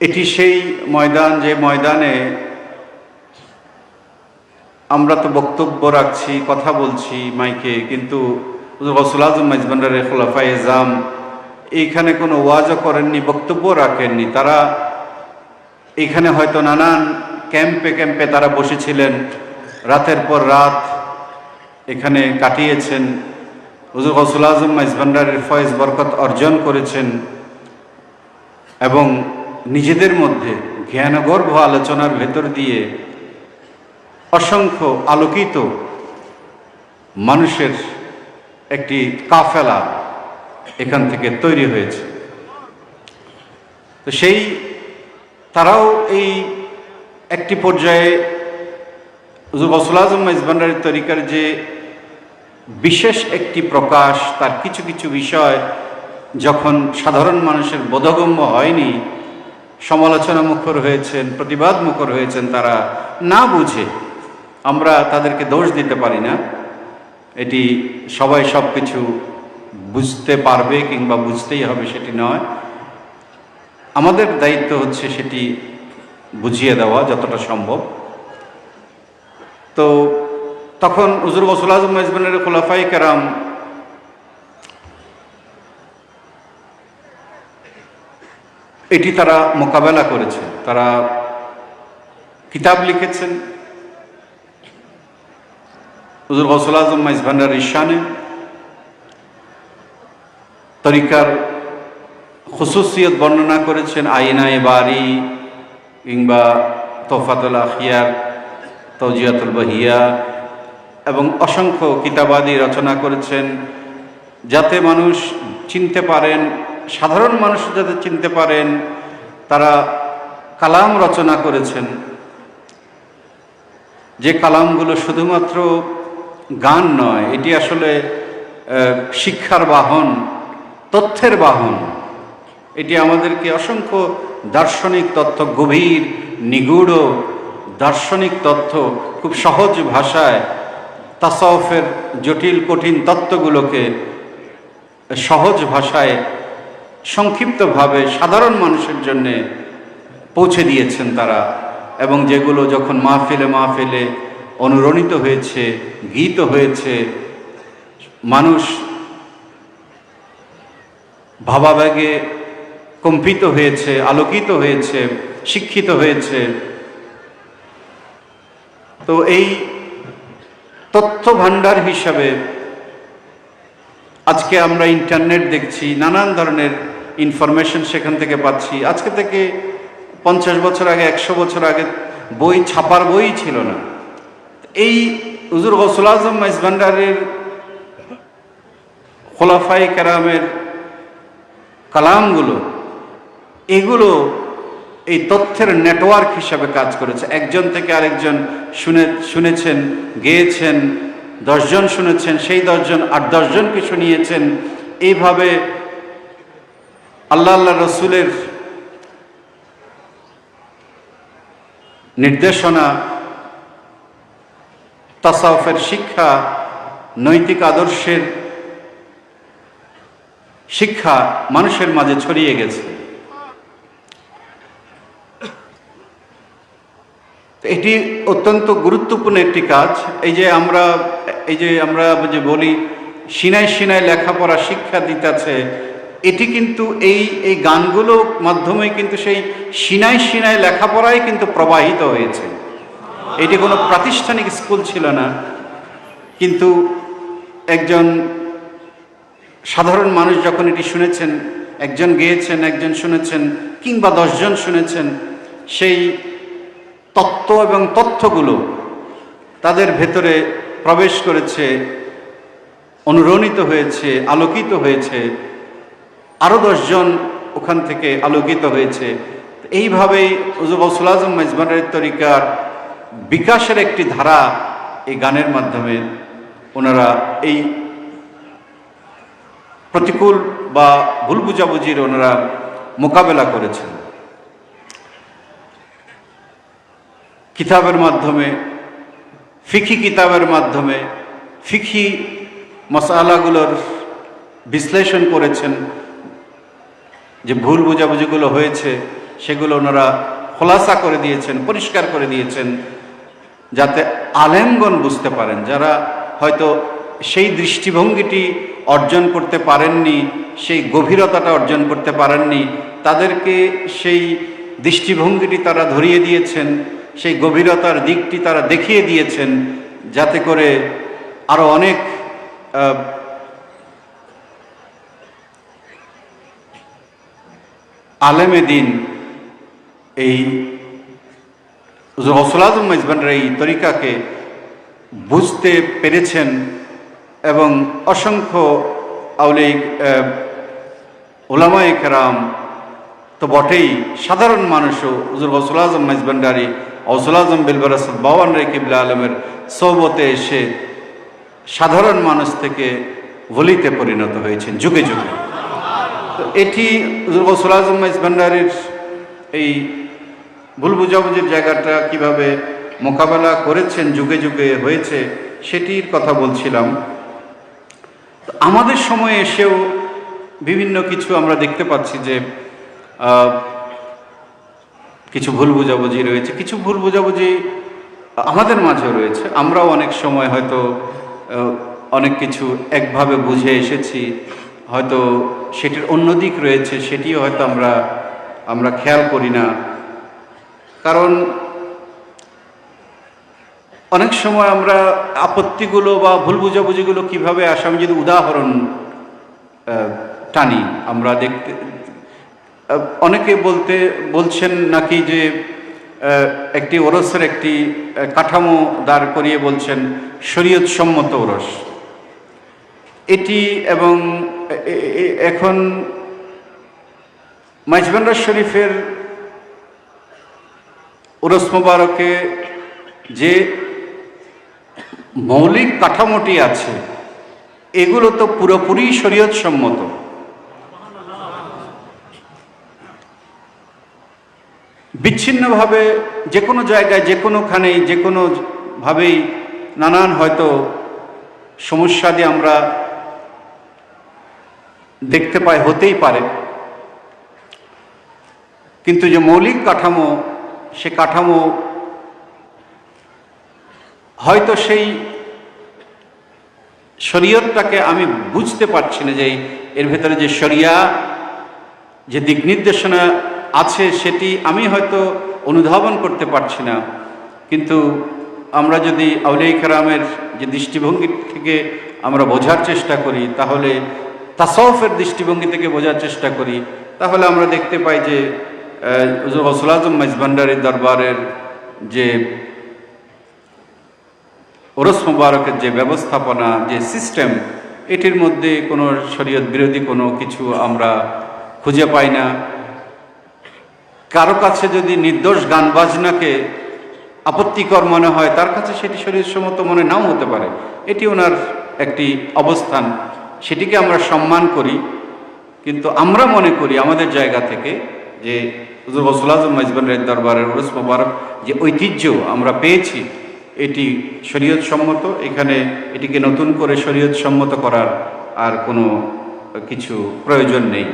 এটি সেই ময়দান যে ময়দানে আমরা তো বক্তব্য রাখছি, কথা বলছি মাইকে, কিন্তু এজাম এইখানে কোনো ওয়াজও করেননি, বক্তব্য রাখেননি। তারা এখানে হয়তো নানান ক্যাম্পে ক্যাম্পে তারা বসেছিলেন, রাতের পর রাত এখানে কাটিয়েছেন। হুজুর গসুল আজম মাইজভান্ডারের ফয়েজ বরকত অর্জন করেছেন এবং নিজেদের মধ্যে জ্ঞানগর্ভ আলোচনার ভেতর দিয়ে অসংখ্য আলোকিত মানুষের একটি কাফেলা এখান থেকে তৈরি হয়েছে। তো সেই তারাও এই একটি পর্যায়ে হুজুর গসুল আজম তরিকার যে বিশেষ একটি প্রকাশ, তার কিছু কিছু বিষয় যখন সাধারণ মানুষের বোধগম্য হয়নি সমালোচনা মুখর হয়েছেন, প্রতিবাদ মুখর হয়েছেন তারা না বুঝে আমরা তাদেরকে দোষ দিতে পারি না। এটি সবাই সব কিছু বুঝতে পারবে কিংবা বুঝতেই হবে সেটি নয়। আমাদের দায়িত্ব হচ্ছে সেটি বুঝিয়ে দেওয়া যতটা সম্ভব। তো তখন উজুর গসুল আজম মেজবানের খোলাফাই কেরাম এটি তারা মোকাবেলা করেছে। তারা কিতাব লিখেছেন। হুজুর গসুল আজম মাইজভান্ডার ঈশানে। তরিকার খুসুসিয়ত বর্ণনা করেছেন, আইনায় বাড়ি কিংবা তোফাতুল আখিয়ার তৌজিয়াতুল বহিয়া এবং অসংখ্য কিতাবাদি রচনা করেছেন। যাতে মানুষ চিনতে পারেন সাধারণ মানুষ যাতে চিনতে পারেন, তারা কালাম রচনা করেছেন। যে কালামগুলো শুধুমাত্র গান নয়, এটি আসলে শিক্ষার বাহন, তথ্যের বাহন। এটি আমাদেরকে অসংখ্য দার্শনিক তথ্য, গভীর নিগুড় দার্শনিক তথ্য খুব সহজ ভাষায় তাসাউফের জটিল, কঠিন তত্ত্বগুলোকে সহজ ভাষায় সংক্ষিপ্তভাবে সাধারণ মানুষের জন্যে পৌঁছে দিয়েছেন তারা। এবং যেগুলো যখন মাহফিলে মাহফিলে অনুরণিত হয়েছে গীত হয়েছে, মানুষ ভাবাবেগে কম্পিত হয়েছে, আলোকিত হয়েছে, শিক্ষিত হয়েছে। তো এই তথ্য ভাণ্ডার হিসাবে আজকে আমরা ইন্টারনেট দেখছি, নানান ধরনের ইনফরমেশন সেখান থেকে পাচ্ছি। আজকে থেকে পঞ্চাশ বছর আগে, একশো বছর আগে বই, ছাপার বই ছিল না। এই হুজুর গসুল আজম মাইজভান্ডারের খোলাফাই কেরামের কালামগুলো, এগুলো এই তথ্যের নেটওয়ার্ক হিসাবে কাজ করেছে। একজন থেকে আরেকজন শুনে, শুনেছেন, গেয়েছেন, দশজন শুনেছেন, সেই দশজন আট দশজনকে শুনিয়েছেন এইভাবে আল্লাহ আল্লাহ রসুলের নির্দেশনা, তাসাউফের শিক্ষা, নৈতিক আদর্শের শিক্ষা মানুষের মাঝে ছড়িয়ে গেছে। এটি অত্যন্ত গুরুত্বপূর্ণ একটি কাজ। এই যে আমরা, এই যে আমরা যে বলি সিনাই সিনাই লেখাপড়া শিক্ষা দিতেছে এটি কিন্তু এই এই গানগুলো মাধ্যমে কিন্তু সেই সিনাই সিনাই লেখাপড়াই কিন্তু প্রবাহিত হয়েছে। এটি কোনো প্রাতিষ্ঠানিক স্কুল ছিল না। কিন্তু একজন সাধারণ মানুষ যখন এটি শুনেছেন, একজন গেয়েছেন, একজন শুনেছেন, কিংবা দশজন শুনেছেন, সেই তত্ত্ব এবং তথ্যগুলো তাদের ভেতরে প্রবেশ করেছে, অনুরণিত হয়েছে, আলোকিত হয়েছে। আরও দশজন ওখান থেকে আলোকিত হয়েছে। এইভাবেই উজুবসুল আজম মেজবানের তরিকার বিকাশের একটি ধারা এই গানের মাধ্যমে ওনারা এই প্রতিকূল বা ভুল বুঝাবুঝির ওনারা মোকাবেলা করেছেন। কিতাবের মাধ্যমে ফিখি কিতাবের মাধ্যমে ফিখি মশালাগুলোর বিশ্লেষণ করেছেন। যে ভুল বুঝাবুঝিগুলো হয়েছে, সেগুলো ওনারা খোলাসা করে দিয়েছেন, পরিষ্কার করে দিয়েছেন, যাতে আলেমগণ বুঝতে পারেন। যারা হয়তো সেই দৃষ্টিভঙ্গিটি অর্জন করতে পারেননি, সেই গভীরতাটা অর্জন করতে পারেননি, তাদেরকে সেই দৃষ্টিভঙ্গিটি তারা ধরিয়ে দিয়েছেন, সেই গভীরতার দিকটি তারা দেখিয়ে দিয়েছেন, যাতে করে আরও অনেক আলেমে দিন এই গৌসুল মেজবানের এই তরিকাকে বুঝতে পেরেছেন এবং অসংখ্য আউলিক ওলামাই কেরাম তো বটেই সাধারণ মানুষও হুজুর গৌসুল আজম মেজবান্ডারি গৌসুল আজম বিলবরাসদ বাবান রে কিবলা আলমের সৌবতে এসে সাধারণ মানুষ থেকে বলিতে পরিণত হয়েছেন যুগে যুগে। এটি গৌসুল আজম মেজবান্ডারির এই ভুল বুঝাবুঝির জায়গাটা কীভাবে মোকাবেলা করেছেন, যুগে যুগে হয়েছে, সেটির কথা বলছিলাম। আমাদের সময়ে এসেও বিভিন্ন কিছু আমরা দেখতে পাচ্ছি যে কিছু ভুল বুঝাবুঝি রয়েছে, কিছু ভুল বুঝাবুঝি আমাদের মাঝেও রয়েছে। আমরাও অনেক সময় হয়তো অনেক কিছু একভাবে বুঝে এসেছি। হয়তো সেটির অন্য দিক রয়েছে, সেটিও হয়তো আমরা আমরা খেয়াল করি না। কারণ অনেক সময় আমরা আপত্তিগুলো বা ভুল বুঝাবুঝিগুলো কীভাবে আসে, আমি যদি উদাহরণ টানি, আমরা দেখতে অনেকে বলতে, বলছেন নাকি যে একটি ওরসের একটি কাঠামো দাঁড় করিয়ে বলছেন শরীয়ত সম্মত ওরস। এটি এবং এখন মাইজবান্ডার শরীফের উরস মোবারকে যে মৌলিক কাঠামোটি আছে, এগুলো তো পুরোপুরি শরীয়ত সম্মত। বিচ্ছিন্নভাবে যে কোনো জায়গায়, যে কোনোখানেই, যে কোনোভাবেই নানান হয়তো সমস্যা দিয়ে আমরা দেখতে পাই হতেই পারে। কিন্তু যে মৌলিক কাঠামো, সে কাঠামো হয়তো সেই শরীয়তটাকে আমি বুঝতে পারছি না যে এর ভেতরে যে শরিয়া, যে দিক নির্দেশনা আছে, সেটি আমি হয়তো অনুধাবন করতে পারছি না। কিন্তু আমরা যদি আউলিয়া কেরামের যে দৃষ্টিভঙ্গি থেকে আমরা বোঝার চেষ্টা করি, তাহলে তাসফের দৃষ্টিভঙ্গি থেকে বোঝার চেষ্টা করি, তাহলে আমরা দেখতে পাই যে গসুল আজম দরবারের যে ওরস মুবারকের যে ব্যবস্থাপনা, যে সিস্টেম, এটির মধ্যে কোনো শরীয়ত বিরোধী কোনো কিছু আমরা খুঁজে পাই না। কারও কাছে যদি নির্দোষ গান বাজনাকে আপত্তিকর মনে হয়, তার কাছে সেটি শরীরসম্মত মনে নাও হতে পারে। এটি ওনার একটি অবস্থান। সেটিকে আমরা সম্মান করি, কিন্তু আমরা মনে করি আমাদের জায়গা থেকে যে হুজুর মেজবানের দরবারের উরস মোবারক যে ঐতিহ্য আমরা পেয়েছি, এটি শরীয়ত সম্মত এখানে এটিকে নতুন করে শরীয়ত সম্মত করার আর কোনো কিছু প্রয়োজন নেই।